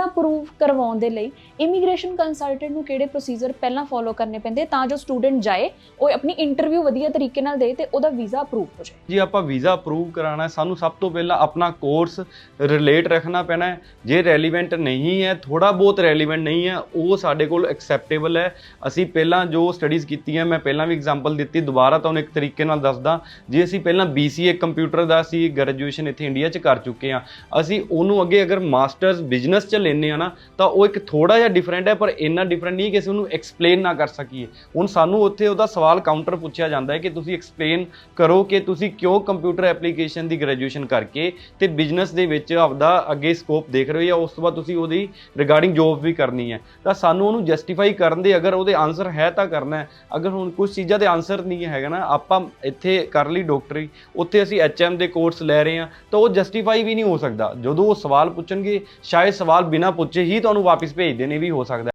Visa prove ਕਰਵਾਉਣ ਦੇ ਲਈ ਇਮੀਗ੍ਰੇਸ਼ਨ ਕੰਸਲਟੈਂਟ ਨੂੰ ਕਿਹੜੇ ਪ੍ਰੋਸੀਜਰ ਪਹਿਲਾਂ ਫੋਲੋ ਕਰਨੇ ਪੈਂਦੇ, ਤਾਂ ਜੋ ਸਟੂਡੈਂਟ ਜਾਏ, ਉਹ ਆਪਣੀ ਇੰਟਰਵਿਊ ਵਧੀਆ ਤਰੀਕੇ ਨਾਲ ਦੇ ਤੇ ਉਹਦਾ ਵੀਜ਼ਾ ਅਪਰੂਵ ਹੋ ਜਾਏ। ਜੇ, ਆਪਾਂ ਵੀਜ਼ਾ ਅਪਰੂਵ ਕਰਾਣਾ ਸਾਨੂੰ ਸਭ ਤੋਂ ਪਹਿਲਾਂ ਆਪਣਾ ਕੋਰਸ ਰਿਲੇਟ ਰੱਖਣਾ ਪੈਣਾ ਹੈ। ਜੇ ਰੈਲੀਵੈਂਟ ਨਹੀਂ ਹੈ ਥੋੜਾ ਬਹੁਤ ਰੈਲੀਵੈਂਟ ਨਹੀਂ ਹੈ, ਉਹ ਸਾਡੇ ਕੋਲ ਐਕਸੈਪਟੇਬਲ ਹੈ। ਅਸੀਂ ਪਹਿਲਾਂ ਜੋ ਸਟੱਡੀਜ਼ ਕੀਤੀਆਂ, ਮੈਂ ਪਹਿਲਾਂ ਵੀ ਐਗਜ਼ਾਮਪਲ ਦਿੱਤੀ, ਦੁਬਾਰਾ ਤੁਹਾਨੂੰ ਇੱਕ ਤਰੀਕੇ ਨਾਲ ਦੱਸਦਾ। ਜੇ ਅਸੀਂ ਪਹਿਲਾਂ BCA ਕੰਪਿਊਟਰ ਦਾ ਅਸੀਂ ਗ੍ਰੈਜੂਏਸ਼ਨ ਇੱਥੇ ਇੰਡੀਆ 'ਚ ਕਰ ਚੁੱਕੇ ਹਾਂ, ਅਸੀਂ ਉਹਨੂੰ ਅੱਗੇ ਅਗਰ ਮਾਸਟਰਸ ਬਿਜ਼ਨਸ 'ਚ ਲੈਨੇ ਆ ਨਾ, ਤਾਂ ਉਹ ਇੱਕ ਥੋੜਾ ਜਿਹਾ ਡਿਫਰੈਂਟ ਹੈ, ਪਰ ਇੰਨਾ ਡਿਫਰੈਂਟ ਨਹੀਂ ਕਿ ਅਸੀਂ ਉਹਨੂੰ ਐਕਸਪਲੇਨ ਨਾ ਕਰ ਸਕੀਏ। ਹੁਣ ਸਾਨੂੰ ਉੱਥੇ ਉਹਦਾ ਸਵਾਲ ਕਾਊਂਟਰ ਪੁੱਛਿਆ ਜਾਂਦਾ ਹੈ ਕਿ ਤੁਸੀਂ ਐਕਸਪਲੇਨ ਕਰੋ ਕਿ ਤੁਸੀਂ ਕਿਉਂ ਕੰਪਿਊਟਰ ਐਪਲੀਕੇਸ਼ਨ ਦੀ ਗ੍ਰੈਜੂਏਸ਼ਨ ਕਰਕੇ ਤੇ ਬਿਜ਼ਨਸ ਦੇ ਵਿੱਚ ਆਪਦਾ ਅੱਗੇ ਸਕੋਪ ਦੇਖ ਰਹੇ ਹੋ ਜਾਂ ਉਸ ਤੋਂ ਬਾਅਦ ਤੁਸੀਂ ਉਹਦੀ ਰਿਗਾਰਡਿੰਗ ਜੋਬ ਵੀ ਕਰਨੀ ਹੈ। ਤਾਂ ਸਾਨੂੰ ਉਹਨੂੰ ਜਸਟੀਫਾਈ ਕਰਨ ਦੇ ਅਗਰ ਉਹਦੇ ਆਨਸਰ ਹੈ ਤਾਂ ਕਰਨਾ ਅਗਰ ਹੁਣ ਕੁਝ ਚੀਜ਼ਾਂ ਦੇ ਆਨਸਰ ਨਹੀਂ ਹੈਗਾ ਨਾ, ਆਪਾਂ ਇੱਥੇ ਕਰ ਲਈ ਡਾਕਟਰੀ ਉੱਥੇ ਅਸੀਂ ਐਚਐਮ ਦੇ ਕੋਰਸ ਲੈ ਰਹੇ ਹਾਂ, ਤਾਂ ਉਹ ਜਸਟੀਫਾਈ ਵੀ ਨਹੀਂ ਹੋ ਸਕਦਾ। ਜਦੋਂ ਉਹ ਸਵਾਲ ਪੁੱਛਣਗੇ, ਸ਼ਾਇਦ ਸਵਾਲ ਬਿਨਾਂ ਪੁੱਛੇ ਹੀ ਤੁਹਾਨੂੰ ਵਾਪਸ ਭੇਜਦੇ ਨੇ ਵੀ ਹੋ ਸਕਦਾ